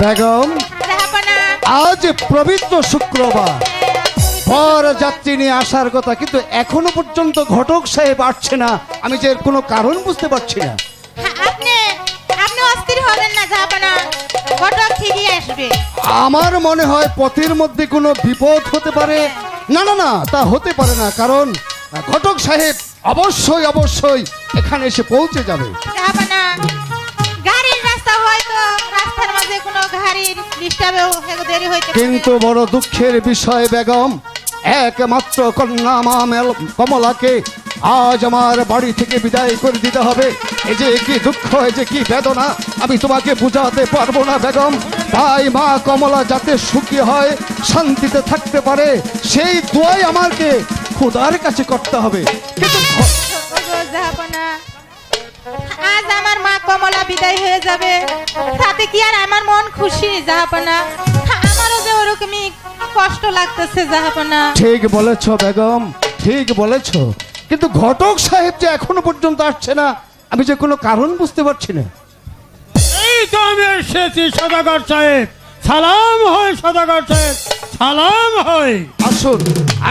বেগম আজ পবিত্র শুক্রবার। পর যাত্রী নিয়ে আসার কথা কিন্তু এখনও পর্যন্ত ঘটক সাহেব আসছে না। আমি যে কোনো কারণ বুঝতে পারছি না। হ্যাঁ, আমার মনে হয় পথের মধ্যে কোনো বিপদ হতে পারে। না না না তা হতে পারে না কারণ ঘটক সাহেব অবশ্যই অবশ্যই এখানে এসে পৌঁছে যাবে। কিন্তু বড় দুঃখের বিষয়, বেগম। একমাত্র কন্যা মা মেল- কমলাকে আজ আমার বাড়ি থেকে বিদায় করে দিতে হবে। এই যে কি দুঃখ এই যে কি বেদনা, আমি তোমাকে বুঝাতে পারব না, বেগম। তাই মা, কমলা যাতে সুখী হয়, শান্তিতে থাকতে পারে, সেই দোয়াই আমাকে খুদার কাছে করতে হবে। কিন্তু কমলা বিদায় হয়ে যাবে। তাতে কি আর আমার মন খুশি জাহাপনা? আমারও যে ওরকমই কষ্ট লাগতেছে জাহাপনা। ঠিক বলেছ বেগম ঠিক বলেছ। কিন্তু ঘটক সাহেব যে এখনও পর্যন্ত আসছে না আমি যে কোনো কারণ বুঝতে পারছি না। এই তো আমি এসেছি সদাগর সাহেব। সালাম হয় সদাগর সাহেব। সালাম হয়। আসুন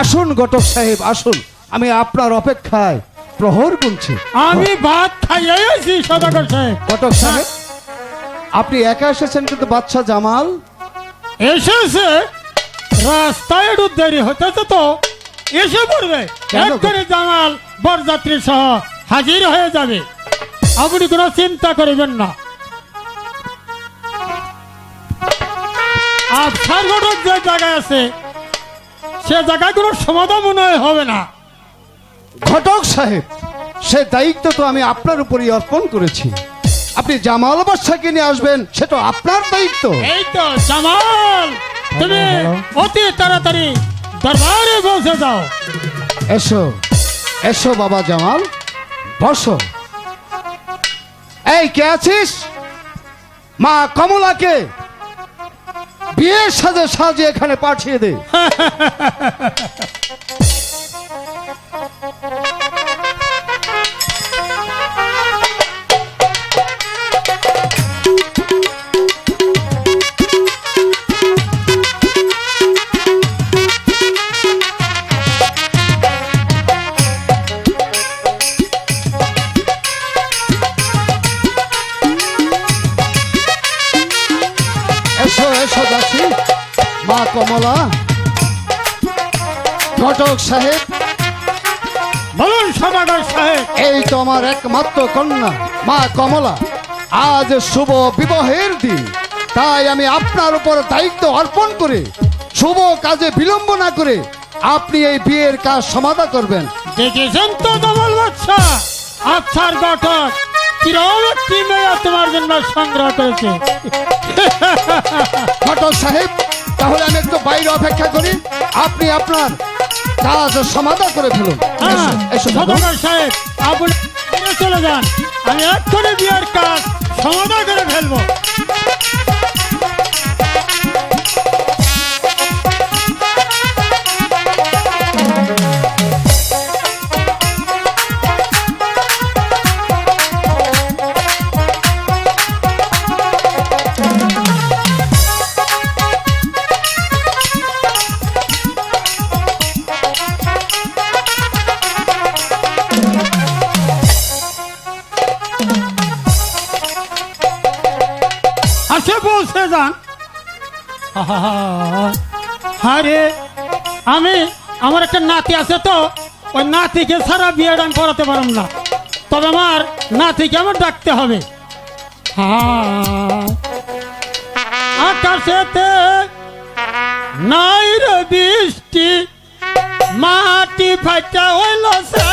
আসুন ঘটক সাহেব আসুন। আমি আপনার অপেক্ষায়। প্রহর গুনছি আমি ভাত খাইয়ে আছি সদাগর সাহেব। ঘটক সাহেব আপনি একা এসেছেন কিন্তু বাচ্চা জামাল? এসেছে? রাস্তায় একটু দেরি হতেছে তো। এসে পড়বে? করে জামাল বরযাত্রী সহ হাজির হয়ে যাবে। আপনি কোনো চিন্তা করবেন না। আর সার্বটক যে জায়গায় আছে সে জায়গায় কোনো সমাধান মনে হবে না। ঘটক সাহেব সে দায়িত্ব তো আমি আপনার উপরই অর্পণ করেছি। আপনি জামাল বাচ্চাকে নিয়ে আসবেন সেটা আপনার দায়িত্ব। এই তো জামাল তুমি অতি তাড়াতাড়ি দরবারে পৌঁছে যাও। এসো এসো বাবা জামাল বসো। এই কে আছিস? মা কমলাকে বিয়ের সাজে সাজে এখানে পাঠিয়ে দে। বলুন সদাগর সাহেব। এই তো আমার একমাত্র কন্যা মা কমলা। আজ শুভ বিবাহের দিন। তাই আমি আপনার উপর দায়িত্ব অর্পণ করে শুভ কাজে বিলম্ব না করে আপনি এই বিয়ের কাজ সমাধা করবেন। দেখেছেন তো জামাল বাচ্চা আচ্ছার গঠন। কিরম একটি মেয়ে তোমার জন্য সংগ্রহ করেছে। ঘটক সাহেব তাহলে আমি একটু বাইরে অপেক্ষা করি। আপনি আপনার কাজ সমাধা করে ফেলুন। হ্যাঁ, সাহেব আপনি চলে যান। আমি এক্ষুনি বিয়ের কাজ সমাধা করে ফেলব। আরে, আমি, আমার একটা নাতি আছে তো, ওই নাতিকে সারা বিয়েটা আমি পড়াতে পারব না। তবে আমার নাতিকে আমার ডাকতে হবে। হ্যাঁ। আকাশেতে নাই রে বৃষ্টি, মাটি ফাটা হইল সাল্লা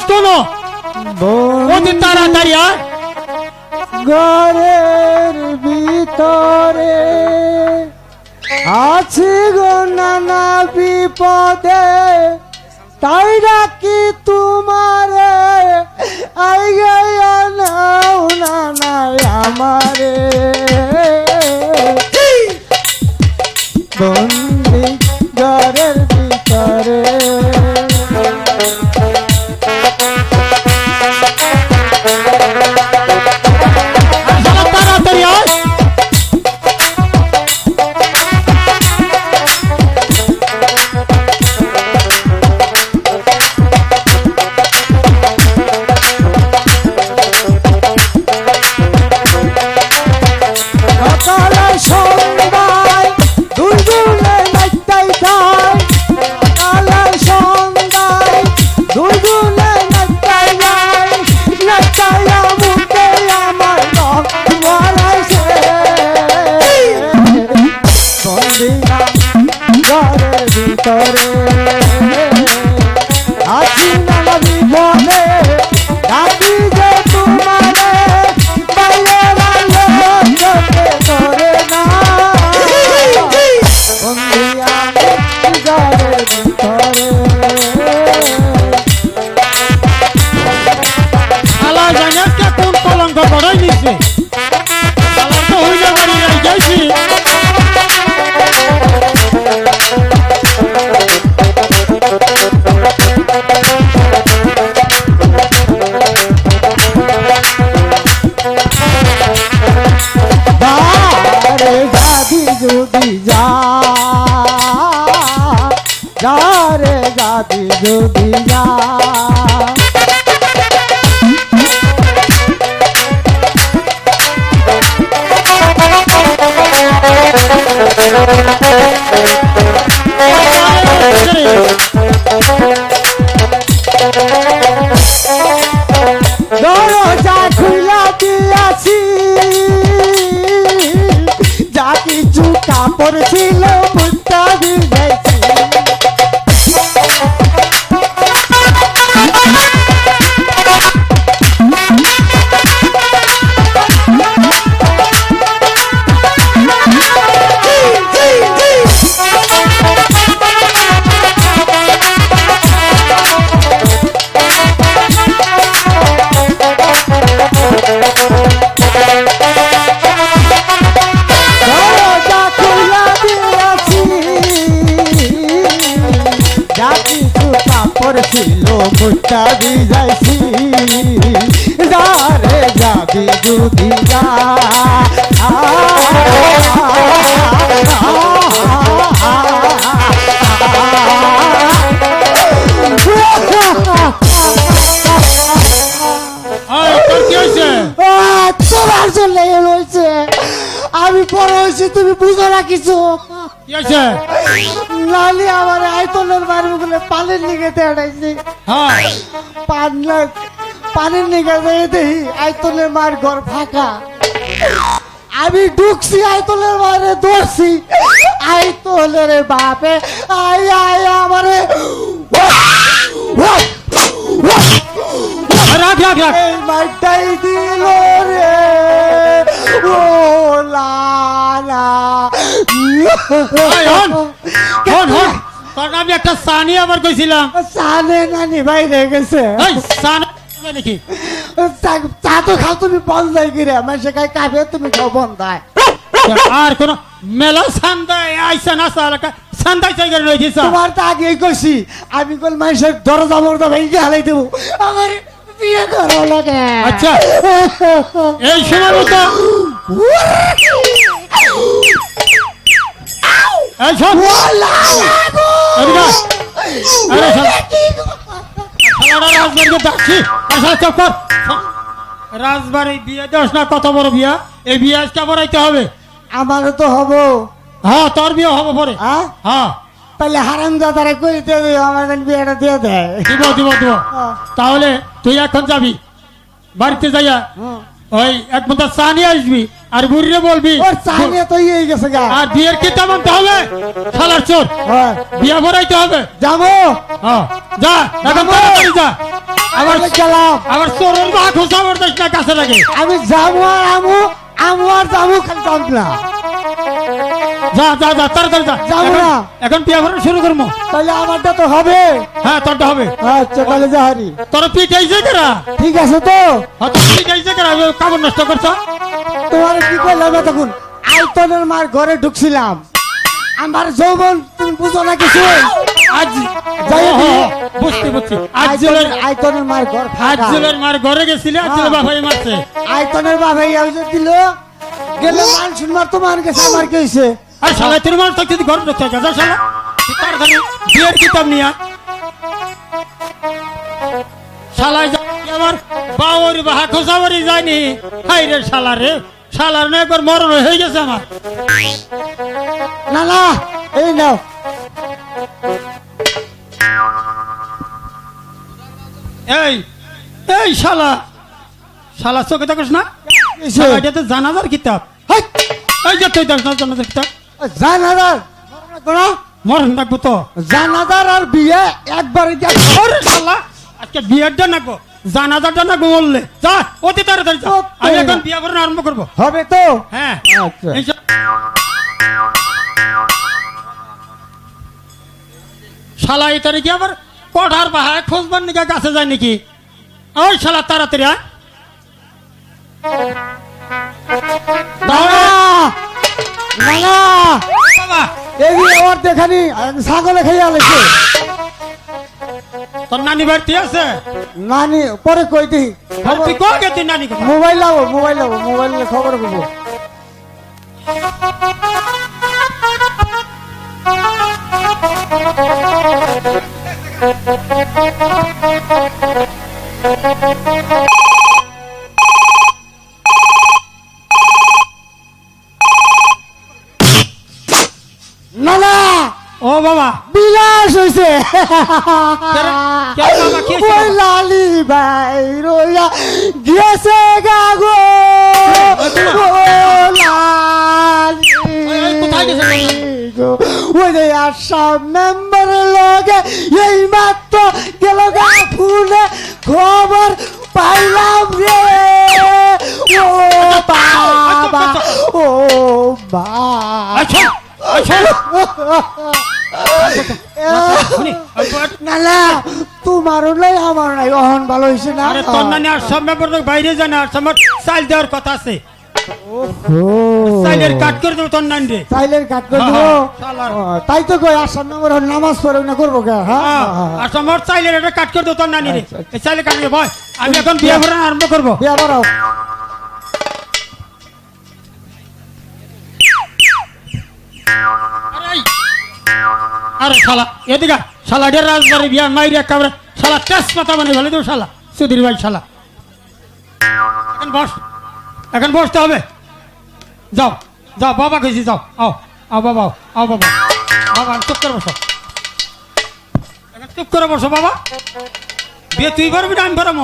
থাকস অতি তাড়াতাড়ি ঘরের ভিতরে আছি গো নানা বিপদে। তাই ডাকি তোমারে আই নাও নানা আমারে। বন্দি দরজা খুলা দিয়াছি যা কিছু কাপড় ছিল বুঝতে দিয়েছি যারে যাবি যা আহ, তোমার জন্য রয়েছে আমি বড় হয়েছি তুমি বুঝো না কিছু। লালি আমার আয়তনের বাড়ি বলে পানির নিগে দেড়াইছে হ্যাঁ। পান পানির নিগে দিয়ে দেখি আয়তনের মার ঘর ফাঁকা। আমি ঢুকছি আয়তনের মারে ধরছি আয়তনের বাপে আই আই আমারে। মাইটাই দিল রে। ও লালা হন হন হন তোর আমি একটা সানি আবার কইছিলাম। সালে নানি বাইরে গেছে। এই সান নাকি? তো খাও তুমি বন্ধ যাই গিরে মানুষে খাই কাফে তুমি খাও বন্ধ হয় আর কোন মেলা সান্দায় আইসা না সালাকা সান্দাই জায়গা রয়েছে তোমার তো আগেই কইছি আমি কল মানুষের দরজা মরদা ভেঙে হালাই দেবো। আমার বিয়ে করো লাগে। আচ্ছা। এই সময় রাজবাড়ি বিয়ে দেওয়াস না কত বড় বিয়া। এই বিয়ে আজকে বড়াইতে হবে। আমারও তো হব। হ্যাঁ তোর বিয়ে হবে পরে। হ্যাঁ। তাহলে হারাম দাদারা করে দিয়ে আমার বিয়েটা দিয়ে দেয় দিব দিব দিব। তাহলে তুই এখন যাবি। বাড়িতে যাইয়া। ওই এক মতো চা নিয়ে আসবি। আর বুড়িরে বলবি ওর চালিয়ে তো ইয়ে গেছে গা। আর বিয়ের কিতাব আনতে হবে? খালার চোর। হ্যাঁ। বিয়ে ভরাইতে হবে। যাব। হ্যাঁ যা এখন। তাড়াতাড়ি যা। আবার আবার গেলাম। আবার চোরের মা খোঁজাবার আমার না কাছে লাগে। আমি যাব আর আমু আমু আর যাব খালি যা যা যা তাড়াতাড়ি যা। যাব এখন- না। এখন বিয়ে শুরু করব তাহলে আমারটা তো হবে। হ্যাঁ তোরটা হবে। আচ্ছা তাহলে তোর পিঠ আইছে কেরা? ঠিক আছে তো। হ্যাঁ তোর পিঠ আইছে কেরা? কাপড় নষ্ট করছ। তোমার কি করলাম তখন আইতনের মার ঘরে ঢুকছিলাম। আমার যৌবন তুমি বুঝো না কিছু? আজ বুঝতে বুঝছি আজ জুলের আইতনের মার ঘর আজ ফাঁকা জুলের মার ঘরে গেছিলে আজ জুলের হ্যাঁ। বাবাই মারছে। আইতনের বাবাই আউজে দিল। গেলে মান শুনবার তোমার কাছে আমার কি হইছে আর শালা তোর মানুষ থাকছে তুই ঘরে ঢুকতে যা শালা। তুই তাড়াতাড়ি বিয়ের কিতাব নিয়ে যা আমার বাবরি বাহা খোসাবারি যায়নি। হাই রে শালা রে শালার না একবার মরণ হয়ে গেছে আমার। না এই নাও। এই এই শালা শালা চোখে থাকিস না? শালা, এটা তো জানাজার কিতাব! এই যে তুই দেখ না জানাজার মরণ রাখব তো। জানাদার আর বিয়ে একবারে দিয়া শালা আজকে বিয়েরটা নাকবো জানাজারটা নাকবো বললে যা অতি তাড়াতাড়ি যা। আমি এখন বিয়ে করে আরম্ভ করব। হবে তো? হ্যাঁ। আচ্ছা। শালা এই তারিখে আবার কঠার বাহায় খোঁজবার নিকে গাছে যায় নাকি? ওই শালা তাড়াতাড়ি আয় না বাবা এই দেখানি ছাগলে খাইয়া লেছে তোর নানি বাড়িতে আছে? নানি পরে কই দি? তুই কো গেছি নানি মোবাইল লাও মোবাইল লাও মোবাইল খবর করব না না ও বাবা। বিলাস হইছে। ওই লালি ভাই রইয়া গেছে গাগো। ওই, যে আসাম মেম্বার লগে এই মাত্র গেল গা ফুলে। খবর পাইলাম রে। ও বাবা ও আচ্ছা। বাবা শুনি। না না নাই আমার নাই অহন ভালো হয়েছে না? আরে তোর নানি আর সব ব্যাপার বাইরে জানে আর সব চাল দেওয়ার কথা আছে। চাইলের কাট করে দেবো তোর নানি রে। চাইলের কাট করে হ্যাঁ, দেবো? হ্যাঁ, শালার। ও, তাই তো কই আসার নম্বর নামাজ পড়ে না করব হ্যাঁ। আর সমর চাইলের এটা কাট করে দেবো তোর নানি রে। আচ্ছা, আচ্ছা। এই চাইলে কাট ভয় আমি এখন বিয়ে করে আরম্ভ করব। বিয়া বাড়াও আরে শালা এদিকে। শালা ডের রাজবাড়ি বিয়া মাইরিয়া কাবরে শালা তেজ পাতা বানিয়ে ফেলে দেবো শালা। সুধীর ভাই শালা। এখন বস এখন বসতে হবে। যাও যাও বাবা কেছি যাও আও আও বাবা আও, বাবা। বাবা চুপ করে বসো। এখন চুপ করে বসো বাবা। বিয়ে তুই পারবি না আমি পারব।